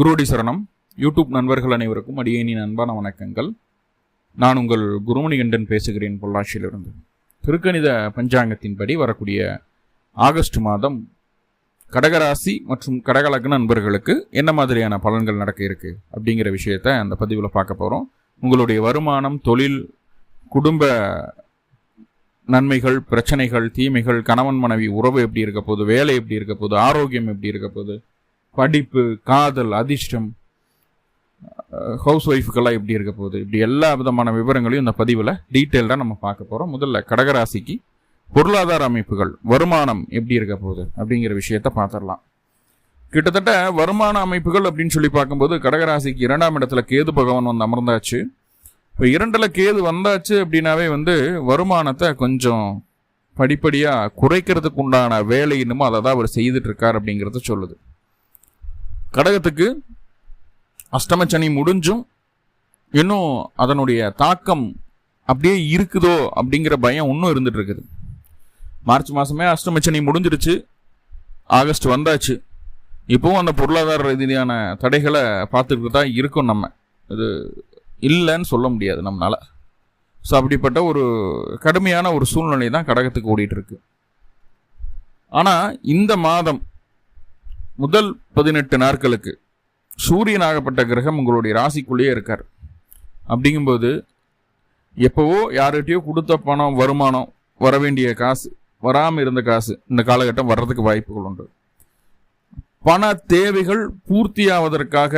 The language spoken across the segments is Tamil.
குருடி சரணம். யூடியூப் நண்பர்கள் அனைவருக்கும் அடியேனின் அன்பான வணக்கங்கள். நான் உங்கள் குருமணிகண்டன் பேசுகிறேன் பொள்ளாச்சியிலிருந்து. திருக்கணித பஞ்சாங்கத்தின்படி வரக்கூடிய ஆகஸ்ட் மாதம் கடகராசி மற்றும் கடகலக்ன நண்பர்களுக்கு என்ன மாதிரியான பலன்கள் நடக்க இருக்கு அப்படிங்கிற விஷயத்த அந்த பதிவில் பார்க்க போகிறோம் உங்களுடைய வருமானம் தொழில் குடும்ப நன்மைகள் பிரச்சனைகள் தீமைகள் கணவன் மனைவி உறவு எப்படி இருக்க போகுது வேலை எப்படி இருக்க போகுது ஆரோக்கியம் எப்படி இருக்க போகுது படிப்பு காதல் அதிர்ஷ்டம் ஹவுஸ் ஒய்ஃபுக்கெல்லாம் எப்படி இருக்க போகுது? இப்படி எல்லா விதமான விவரங்களையும் இந்த பதிவில் டீட்டெயில்டாக நம்ம பார்க்க போகிறோம் முதல்ல கடகராசிக்கு பொருளாதார அமைப்புகள் வருமானம் எப்படி இருக்க போகுது அப்படிங்கிற விஷயத்த பார்த்துடலாம். கிட்டத்தட்ட வருமான அமைப்புகள் அப்படின்னு சொல்லி பார்க்கும்போது கடகராசிக்கு இரண்டாம் இடத்துல கேது பகவான் வந்து அமர்ந்தாச்சு. இப்போ இரண்டில் கேது வந்தாச்சு அப்படின்னாவே வந்து வருமானத்தை கொஞ்சம் படிப்படியாக குறைக்கிறதுக்கு உண்டான வேலை இன்னமும் அதை தான் அவர் செய்துட்டு இருக்கார் அப்படிங்கிறத சொல்லுது. கடகத்துக்கு அஷ்டமச்சனி முடிஞ்சும் இன்னும் அதனுடைய தாக்கம் அப்படியே இருக்குதோ அப்படிங்கிற பயம் இன்னும் இருந்துட்டு இருக்குது மார்ச் மாதமே அஷ்டமச்சனி முடிஞ்சிருச்சு. ஆகஸ்ட் வந்தாச்சு. இப்போவும் அந்த பொருளாதார ரீதியான தடைகளை பார்த்துக்கிட்டு தான் இருக்கும் நம்ம. இது இல்லைன்னு சொல்ல முடியாது நம்மளால. ஸோ அப்படிப்பட்ட ஒரு கடுமையான ஒரு சூழ்நிலை தான் கடகத்துக்கு ஓடிட்டு இருக்கு ஆனால் இந்த மாதம் முதல் பதினெட்டு நாட்களுக்கு சூரியனாகப்பட்ட கிரகம் உங்களுடைய ராசிக்குள்ளேயே இருக்கார். அப்படிங்கும்போது எப்போவோ யார்கிட்டயோ கொடுத்த பணம் வருமானம் வர வேண்டிய காசு வராமல் இருந்த காசு இந்த காலகட்டம் வர்றதுக்கு வாய்ப்புகள் உண்டு. பண தேவைகள் பூர்த்தியாவதற்காக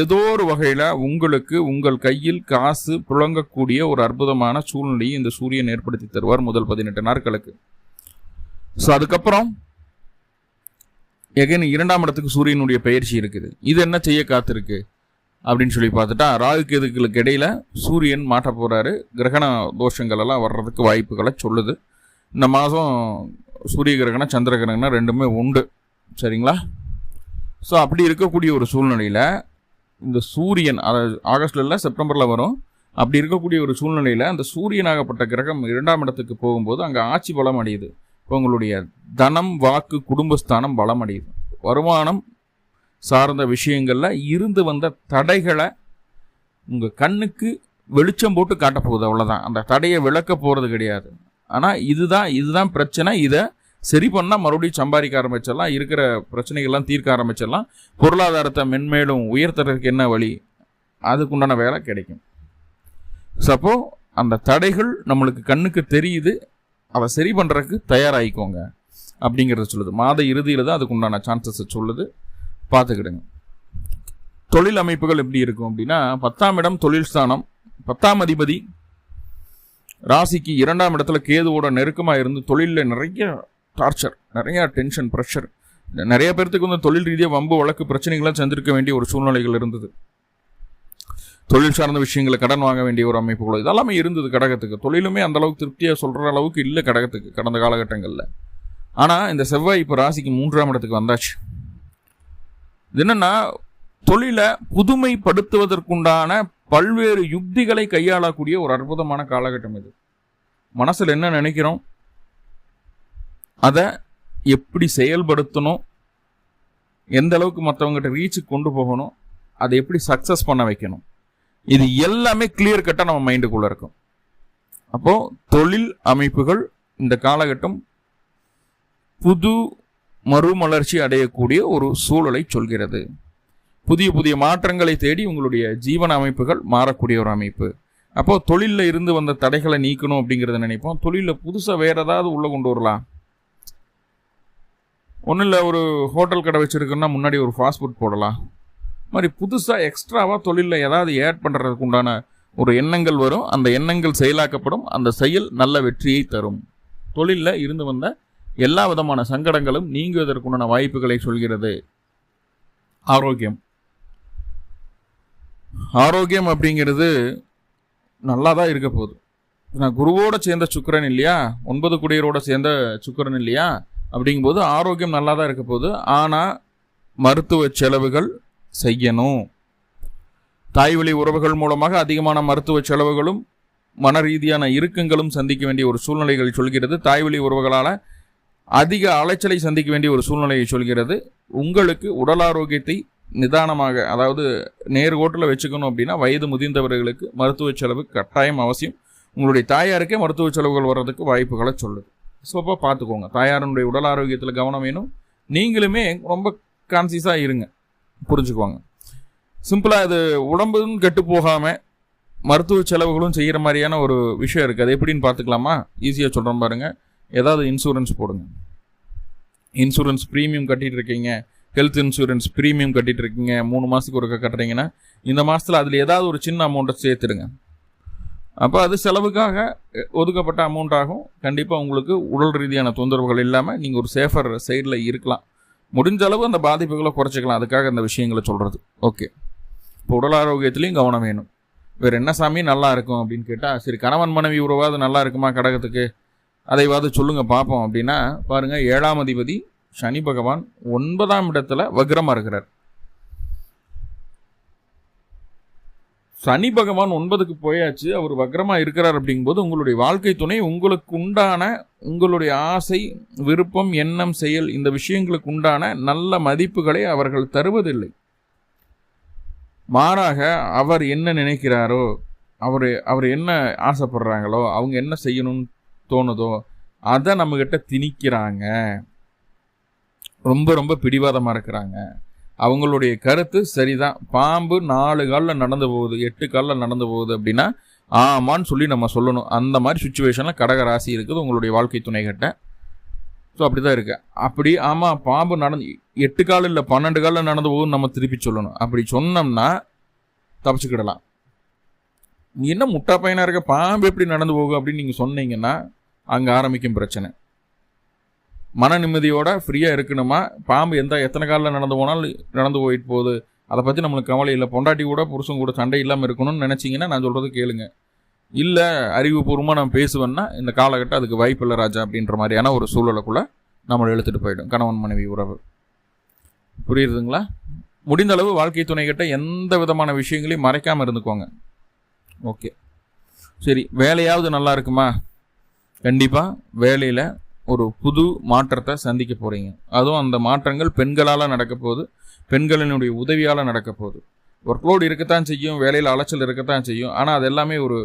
ஏதோ ஒரு வகையில் உங்களுக்கு உங்கள் கையில் காசு புழங்கக்கூடிய ஒரு அற்புதமான சூழ்நிலையை இந்த சூரியன் ஏற்படுத்தி தருவார் முதல் பதினெட்டு நாட்களுக்கு. ஸோ அதுக்கப்புறம் எகைன் இரண்டாம் இடத்துக்கு சூரியனுடைய பயிற்சி இருக்குது. இது என்ன செய்ய காத்திருக்கு? அப்படின்னு சொல்லி பார்த்துட்டா ராகு கேதுகளுக்கு இடையில் சூரியன் மாட்ட போகிறாரு கிரகண தோஷங்கள் எல்லாம் வர்றதுக்கு வாய்ப்புகளை சொல்லுது. இந்த மாதம் சூரிய கிரகணம் சந்திர கிரகணம் ரெண்டுமே உண்டு. சரிங்களா? ஸோ அப்படி இருக்கக்கூடிய ஒரு சூழ்நிலையில் இந்த சூரியன் அதாவது ஆகஸ்ட்ல இல்லை செப்டம்பரில் வரும். அப்படி இருக்கக்கூடிய ஒரு சூழ்நிலையில் அந்த சூரியனாகப்பட்ட கிரகம் இரண்டாம் இடத்துக்கு போகும்போது அங்கே ஆட்சி பலம் அடையுது. உங்களுடைய தனம் வாக்கு குடும்பஸ்தானம் பலம் அடையுது வருமானம் சார்ந்த விஷயங்களில் இருந்து வந்த தடைகளை உங்கள் கண்ணுக்கு வெளிச்சம் போட்டு காட்ட போகுது அவ்வளோதான் அந்த தடையை விளக்க போகிறது கிடையாது. ஆனால் இதுதான் இதுதான் பிரச்சனை. இதை சரி பண்ணால் மறுபடியும் சம்பாதிக்க ஆரம்பிச்சிடலாம். இருக்கிற பிரச்சனைகள்லாம் தீர்க்க ஆரம்பிச்சிடலாம். பொருளாதாரத்தை மென்மேலும் உயர்த்துறதுக்கு என்ன வழி? அதுக்குண்டான வேலை கிடைக்கும். சப்போ அந்த தடைகள் நம்மளுக்கு கண்ணுக்கு தெரியுது. அதை சரி பண்ணுறதுக்கு தயாராகிக்கோங்க அப்படிங்கிறத சொல்லுது. மாத இறுதியில் தான் அதுக்குண்டான சான்சஸை சொல்லுது. பார்த்துக்கிடுங்க. தொழில் அமைப்புகள் எப்படி இருக்கும் அப்படின்னா பத்தாம் இடம் தொழில் ஸ்தானம். பத்தாம் அதிபதி ராசிக்கு இரண்டாம் இடத்துல கேதுவோட நெருக்கமாக இருந்து தொழிலில் நிறைய டார்ச்சர் நிறைய டென்ஷன் ப்ரெஷர் நிறைய பேர்த்துக்கு வந்து தொழில் ரீதியாக வம்பு வழக்கு பிரச்சனைகள்லாம் சந்திருக்க வேண்டிய ஒரு சூழ்நிலைகள் இருந்தது. தொழில் சார்ந்த விஷயங்களை கடன் வாங்க வேண்டிய ஒரு அமைப்புகளோ இதெல்லாமே இருந்தது கடகத்துக்கு. தொழிலுமே அந்த அளவுக்கு திருப்தியாக சொல்கிற அளவுக்கு இல்லை கடகத்துக்கு கடந்த காலகட்டங்களில். ஆனால் இந்த செவ்வாய் இப்போ ராசிக்கு மூன்றாம் இடத்துக்கு வந்தாச்சு. இது என்னென்னா தொழிலை புதுமைப்படுத்துவதற்குண்டான பல்வேறு யுக்திகளை கையாளக்கூடிய ஒரு அற்புதமான காலகட்டம் இது. மனசில் என்ன நினைக்கிறோம்? அதை எப்படி செயல்படுத்தணும்? எந்த அளவுக்கு மற்றவங்ககிட்ட ரீச்சுக்கு கொண்டு போகணும்? அதை எப்படி சக்ஸஸ் பண்ண வைக்கணும்? இது எல்லாமே கிளியர் கட்டாக நம்ம மைண்டுக்குள்ளே இருக்கும். அப்போது தொழில் அமைப்புகள் இந்த காலகட்டம் புது மறுமலர்ச்சி அடையக்கூடிய ஒரு சூழலை சொல்கிறது. புதிய புதிய மாற்றங்களை தேடி உங்களுடைய ஜீவன அமைப்புகள் மாறக்கூடிய ஒரு அமைப்பு. அப்போது தொழிலில் இருந்து வந்த தடைகளை நீக்கணும் அப்படிங்கிறத நினைப்போம். தொழிலில் புதுசாக வேறு ஏதாவது உள்ளே கொண்டு வரலாம். ஒன்றும் இல்லை ஒரு ஹோட்டல் கடை வச்சுருக்குன்னா முன்னாடி ஒரு ஃபாஸ்ட் ஃபுட் போடலாம். மாதிரி புதுசாக எக்ஸ்ட்ராவாக தொழிலில் ஏதாவது ஏட் பண்ணுறதுக்கு உண்டான ஒரு எண்ணங்கள் வரும். அந்த எண்ணங்கள் செயலாக்கப்படும். அந்த செயல் நல்ல வெற்றியை தரும். தொழிலில் இருந்து வந்த எல்லா விதமான சங்கடங்களும் நீங்குவதற்குண்டான வாய்ப்புகளை சொல்கிறது. ஆரோக்கியம். ஆரோக்கியம் அப்படிங்கிறது நல்லா தான் இருக்க போகுது. நான் குருவோட சேர்ந்த சுக்கரன் இல்லையா? ஒன்பது குடியரோட சேர்ந்த சுக்கரன் இல்லையா? அப்படிங்கும்போது ஆரோக்கியம் நல்லா தான் இருக்க போகுது. ஆனால் மருத்துவ செலவுகள் செய்யணும். தாய்வழி உறவுகள் மூலமாக அதிகமான மருத்துவ செலவுகளும் மன ரீதியான இறுக்கங்களும் சந்திக்க வேண்டிய ஒரு சூழ்நிலைகள் சொல்கிறது. தாய்வழி உறவுகளால் அதிக அலைச்சலை சந்திக்க வேண்டிய ஒரு சூழ்நிலையை சொல்கிறது. உங்களுக்கு உடல் ஆரோக்கியத்தை நிதானமாக அதாவது நேர்கோட்டில் வச்சுக்கணும் அப்படின்னா வயது முதிர்ந்தவர்களுக்கு மருத்துவ செலவு கட்டாயம் அவசியம். உங்களுடைய தாயாருக்கே மருத்துவ செலவுகள் வர்றதுக்கு வாய்ப்புகளை சொல்லுது. ஸோ அப்போ பார்த்துக்கோங்க. தாயாருடைய உடல் ஆரோக்கியத்தில் கவனம் வேணும். நீங்களுமே ரொம்ப கான்சியஸாக இருங்க. புரிஞ்சுக்குவாங்க. சிம்பிளாக இது உடம்பும் கெட்டு போகாமல் மருத்துவ செலவுகளும் செய்கிற மாதிரியான ஒரு விஷயம் இருக்குது அது எப்படின்னு பார்த்துக்கலாமா? ஈஸியாக சொல்கிறேன் பாருங்கள் ஏதாவது இன்சூரன்ஸ் போடுங்க. இன்சூரன்ஸ் ப்ரீமியம் கட்டிகிட்டு இருக்கீங்க. ஹெல்த் இன்சூரன்ஸ் ப்ரீமியம் கட்டிகிட்டு இருக்கீங்க. மூணு மாதத்துக்கு ஒருக்க கட்டுறீங்கன்னா இந்த மாதத்தில் அதில் ஏதாவது ஒரு சின்ன அமௌண்ட்டை சேர்த்துருங்க அப்போ அது செலவுக்காக ஒதுக்கப்பட்ட அமௌண்ட் ஆகும். கண்டிப்பாக உங்களுக்கு உடல் ரீதியான தொந்தரவுகள் இல்லாமல் நீங்கள் ஒரு சேஃபர் சைடில் இருக்கலாம். முடிஞ்ச அளவு அந்த பாதிப்புகளை குறைச்சிக்கலாம். அதுக்காக அந்த விஷயங்களை சொல்கிறது ஓகே இப்போ உடல் ஆரோக்கியத்துலேயும் கவனம் வேணும். வேறு என்ன சாமி நல்லா இருக்கும் அப்படின்னு கேட்டால் சரி கணவன் மனைவி உறவாது நல்லா இருக்குமா கடகத்துக்கு? அதைவாது சொல்லுங்கள் பார்ப்போம் அப்படின்னா பாருங்கள் ஏழாம் அதிபதி சனி பகவான் ஒன்பதாம் இடத்துல வக்ரமாக இருக்கிறார். சனி பகவான் ஒன்பதுக்கு போயாச்சு அவர் வக்ரமாக இருக்கிறார் அப்படிங்கும்போது உங்களுடைய வாழ்க்கை துணை உங்களுக்கு உண்டான உங்களுடைய ஆசை விருப்பம் எண்ணம் செயல் இந்த விஷயங்களுக்கு உண்டான நல்ல மதிப்புகளை அவர்கள் தருவதில்லை. மாறாக அவர் என்ன நினைக்கிறாரோ அவர் அவர் என்ன ஆசைப்படுறாங்களோ அவங்க என்ன செய்யணும்னு தோணுதோ அதை நம்மக்கிட்ட திணிக்கிறாங்க. ரொம்ப ரொம்ப பிடிவாதமாக இருக்கிறாங்க. அவங்களுடைய கருத்து சரிதான். பாம்பு நாலு காலில் நடந்து போகுது எட்டு காலில் நடந்து போகுது அப்படின்னா ஆமான்னு சொல்லி நம்ம சொல்லணும். அந்த மாதிரி சுச்சுவேஷனில் கடக ராசி இருக்குது உங்களுடைய வாழ்க்கை துணை கிட்ட ஸோ அப்படி தான் இருக்கு. அப்படி ஆமாம் பாம்பு நடந்து எட்டு கால் இல்லை பன்னெண்டு காலில் நடந்து போகுதுன்னு நம்ம திருப்பி சொல்லணும். அப்படி சொன்னோம்னா தப்பிச்சுக்கிடலாம். என்ன முட்டா பையனாக இருக்க பாம்பு எப்படி நடந்து போகும் அப்படின்னு நீங்கள் சொன்னீங்கன்னா அங்கே ஆரம்பிக்கும் பிரச்சனை. மன நிம்மதியோட ஃப்ரீயாக இருக்கணுமா? பாம்பு எந்த எத்தனை காலில் நடந்து போனாலும் நடந்து போயிட்டு போகுது. அதை பற்றி நம்மளுக்கு கவலை இல்லை. பொண்டாட்டி கூட புருஷன் கூட சண்டை இல்லாமல் இருக்கணும்னு நினச்சிங்கன்னா நான் சொல்கிறது கேளுங்க. இல்லை அறிவுபூர்வமாக நான் பேசுவேன்னா இந்த காலகட்டம் அதுக்கு வாய்ப்பு இல்லை ராஜா அப்படின்ற மாதிரியான ஒரு சூழலுக்குள்ளே நம்மளை எழுத்துட்டு போயிடும். கணவன் மனைவி உறவு. புரியுதுங்களா? முடிந்த அளவு வாழ்க்கை துணைக்கிட்ட எந்த விதமான விஷயங்களையும் மறைக்காமல் இருந்துக்கோங்க. ஓகே. சரி வேலையாவது நல்லா இருக்குமா? கண்டிப்பாக வேலையில் ஒரு புது மாற்றத்தை சந்திக்க போகிறீங்க அதுவும் அந்த மாற்றங்கள் பெண்களால் நடக்க போகுது பெண்களினுடைய உதவியால் நடக்க போகுது. ஒர்க்லோடு இருக்கத்தான் செய்யும் வேலையில் அலைச்சல் இருக்கத்தான் செய்யும். ஆனால் அது எல்லாமே ஒரு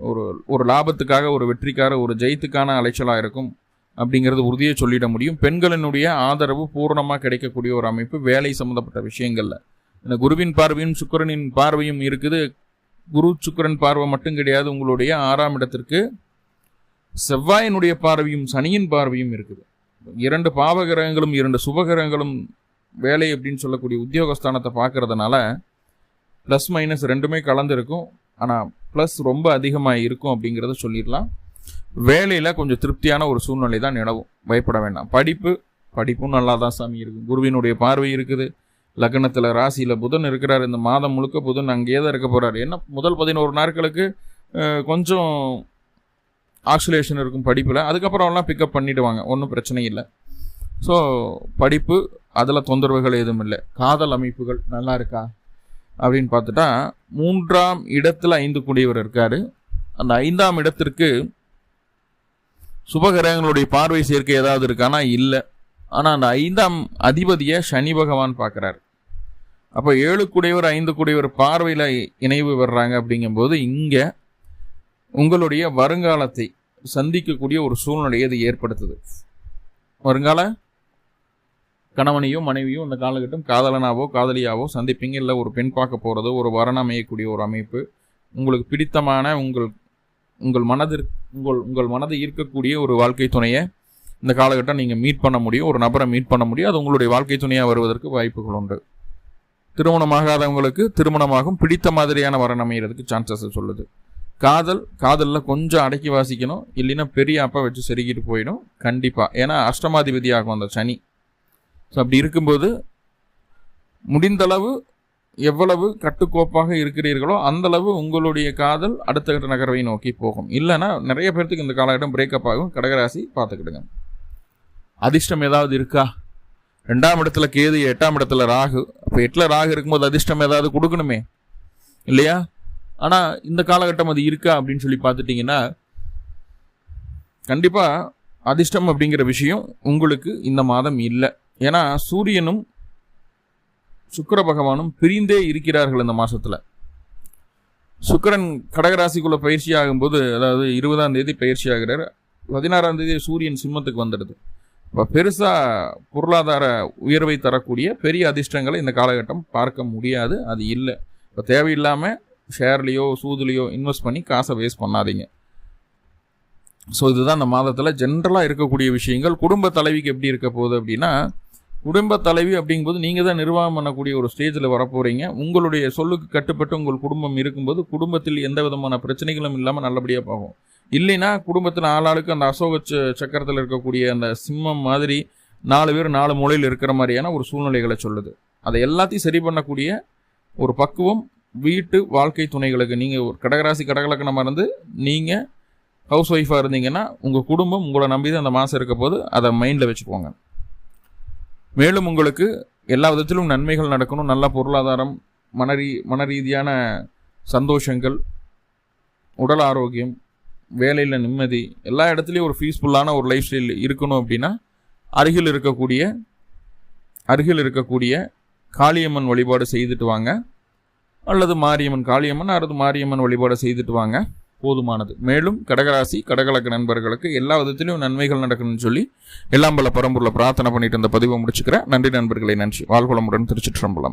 ஒரு ஒரு லாபத்துக்காக ஒரு வெற்றிக்காக ஒரு ஜெயித்துக்கான அலைச்சலாக இருக்கும் அப்படிங்கிறது உறுதியை சொல்லிட முடியும். பெண்களினுடைய ஆதரவு பூர்ணமாக கிடைக்கக்கூடிய ஒரு அமைப்பு வேலை சம்மந்தப்பட்ட விஷயங்களில். இந்த குருவின் பார்வையும் சுக்கரனின் பார்வையும் இருக்குது. குரு சுக்கரன் பார்வை மட்டும் கிடையாது. உங்களுடைய ஆறாம் இடத்திற்கு செவ்வாயினுடைய பார்வையும் சனியின் பார்வையும் இருக்குது. இரண்டு பாவகிரகங்களும் இரண்டு சுபகிரகங்களும் வேலை அப்படின்னு சொல்லக்கூடிய உத்தியோகஸ்தானத்தை பார்க்கறதுனால ப்ளஸ் மைனஸ் ரெண்டுமே கலந்துருக்கும். ஆனால் ப்ளஸ் ரொம்ப அதிகமாக இருக்கும் அப்படிங்கிறத சொல்லிடலாம். வேலையில் கொஞ்சம் திருப்தியான ஒரு சூழ்நிலை தான் நிலவும். பயப்பட வேண்டாம். படிப்பு படிப்பும் நல்லா தான் சாமி இருக்கும் குருவினுடைய பார்வை இருக்குது. லக்னத்தில் ராசியில் புதன் இருக்கிறார். இந்த மாதம் முழுக்க புதன் அங்கேயே தான் இருக்க போகிறார் என்ன முதல் பதினோரு நாட்களுக்கு கொஞ்சம் ஆக்சுலேஷன் இருக்கும் படிப்பில். அதுக்கப்புறம்லாம் பிக்கப் பண்ணிவிடுவாங்க ஒன்றும் பிரச்சனை இல்லை. ஸோ படிப்பு அதில் தொந்தரவுகள் எதுவும் இல்லை. காதல் அமைப்புகள் நல்லா இருக்கா? அப்படின்னு பார்த்துட்டா மூன்றாம் இடத்துல ஐந்து கூடியவர் இருக்கார். அந்த ஐந்தாம் இடத்திற்கு சுபகிரகங்களுடைய பார்வை சேர்க்கை ஏதாவது இருக்கானா? இல்லை. ஆனால் அந்த ஐந்தாம் அதிபதியை சனி பகவான் பார்க்குறாரு. அப்போ ஏழு கூடியவர் ஐந்து கூடியவர் பார்வையில் இணைவு வர்றாங்க அப்படிங்கும்போது இங்கே உங்களுடைய வருங்காலத்தை சந்திக்கக்கூடிய ஒரு சூழ்நிலையை அது ஏற்படுத்துது. வருங்கால கணவனையோ மனைவியோ இந்த காலகட்டம் காதலனாவோ காதலியாவோ சந்திப்பீங்க. இல்லை ஒரு பெண் பார்க்க போகிறது ஒரு வரன் அமையக்கூடிய ஒரு அமைப்பு. உங்களுக்கு பிடித்தமான உங்கள் உங்கள் மனதிற்கு உங்கள் உங்கள் மனதை ஈர்க்கக்கூடிய ஒரு வாழ்க்கை துணையை இந்த காலகட்டம் நீங்கள் மீட் பண்ண முடியும். ஒரு நபரை மீட் பண்ண முடியும். அது உங்களுடைய வாழ்க்கை துணையாக வருவதற்கு வாய்ப்புகள் உண்டு. திருமணமாகாதவங்களுக்கு திருமணமாகும். பிடித்த மாதிரியான வரன் அமைகிறதுக்கு சான்சஸ் சொல்லுது. காதல் காதலில் கொஞ்சம் அடக்கி வாசிக்கணும். இல்லைன்னா பெரிய அப்பா வச்சு செருகிட்டு போயிடும். கண்டிப்பாக ஏன்னா அஷ்டமாதிபதி ஆகும் அந்த சனி. ஸோ அப்படி இருக்கும்போது முடிந்தளவு எவ்வளவு கட்டுக்கோப்பாக இருக்கிறீர்களோ அந்தளவு உங்களுடைய காதல் அடுத்த கட்ட நகர்வை நோக்கி போகும். இல்லைன்னா நிறைய பேர்த்துக்கு இந்த காலகட்டம் பிரேக்கப் ஆகும். கடகராசி பார்த்துக்கிடுங்க. அதிர்ஷ்டம் ஏதாவது இருக்கா? ரெண்டாம் இடத்துல கேது எட்டாம் இடத்துல ராகு. அப்போ எட்டில் ராகு இருக்கும்போது அதிர்ஷ்டம் ஏதாவது கொடுக்கணுமே? இல்லையா? ஆனால் இந்த காலகட்டம் அது இருக்கா அப்படின்னு சொல்லி பார்த்துட்டிங்கன்னா கண்டிப்பாக அதிர்ஷ்டம் அப்படிங்கிற விஷயம் உங்களுக்கு இந்த மாதம் இல்லை. ஏன்னா சூரியனும் சுக்கர பகவானும் பிரிந்தே இருக்கிறார்கள் இந்த மாதத்தில் சுக்கிரன் கடகராசிக்குள்ள பயிற்சி ஆகும்போது அதாவது இருபதாம் தேதி பயிற்சி ஆகிறார். பதினாறாம் தேதி சூரியன் சிம்மத்துக்கு வந்துடுது. இப்போ பெருசாக பொருளாதார உயர்வை தரக்கூடிய பெரிய அதிர்ஷ்டங்களை இந்த காலகட்டம் பார்க்க முடியாது. அது இல்லை. இப்போ தேவையில்லாமல் ஷேர்லேயோ சூதுலேயோ இன்வெஸ்ட் பண்ணி காசை வேஸ்ட் பண்ணாதீங்க. ஸோ இதுதான் இந்த மாதத்தில் ஜென்ரலாக இருக்கக்கூடிய விஷயங்கள். குடும்ப தலைவிக்கு எப்படி இருக்க போகுது அப்படின்னா குடும்ப தலைவி அப்படிங்கும்போது நீங்கள் தான் நிர்வாகம் பண்ணக்கூடிய ஒரு ஸ்டேஜில் வரப்போகிறீங்க உங்களுடைய சொல்லுக்கு கட்டுப்பட்டு உங்கள் குடும்பம் இருக்கும்போது குடும்பத்தில் எந்த விதமான பிரச்சனைகளும் இல்லாமல் நல்லபடியாக போகும். இல்லைன்னா குடும்பத்தில் ஆளாளுக்கு அந்த அசோக ச- சக்கரத்தில் இருக்கக்கூடிய அந்த சிம்மம் மாதிரி நாலு பேர் நாலு மூலையில் இருக்கிற மாதிரியான ஒரு சூழ்நிலைகளை சொல்லுது. அதை எல்லாத்தையும் சரி பண்ணக்கூடிய ஒரு பக்குவம் வீட்டு வாழ்க்கை துணைகளுக்கு நீங்கள் ஒரு கடகராசி கடகலக்கணமாக இருந்து நீங்கள் ஹவுஸ் ஒய்ஃபாக இருந்தீங்கன்னா உங்கள் குடும்பம் உங்களை நம்பி தான் அந்த மாதம் இருக்க போது அதை மைண்டில் வச்சுக்கோங்க மேலும் உங்களுக்கு எல்லா விதத்திலும் நன்மைகள் நடக்கணும் நல்ல பொருளாதாரம் மனரீ மன ரீதியான சந்தோஷங்கள் உடல் ஆரோக்கியம் வேலையில் நிம்மதி எல்லா இடத்துலையும் ஒரு பீஸ்ஃபுல்லான ஒரு லைஃப் ஸ்டைல் இருக்கணும் அப்படின்னா அருகில் இருக்கக்கூடிய அருகில் இருக்கக்கூடிய காளியம்மன் வழிபாடு செய்துட்டு வாங்க. அல்லது மாரியம்மன் காளியம்மன் அல்லது மாரியம்மன் வழிபாடு செய்துட்டு வாங்க. போதுமானது. மேலும் கடகராசி கடகலக்க நண்பர்களுக்கு எல்லா விதத்திலும் நன்மைகள் நடக்கணும்னு சொல்லி எல்லாம் பல பரம்பூரில் பிரார்த்தனை பண்ணிட்டு இந்த பதிவை முடிச்சுக்கிறேன். நன்றி நண்பர்களை நன்றி. வாழ்குளமுடன் திருச்சிற்றம்பலம்.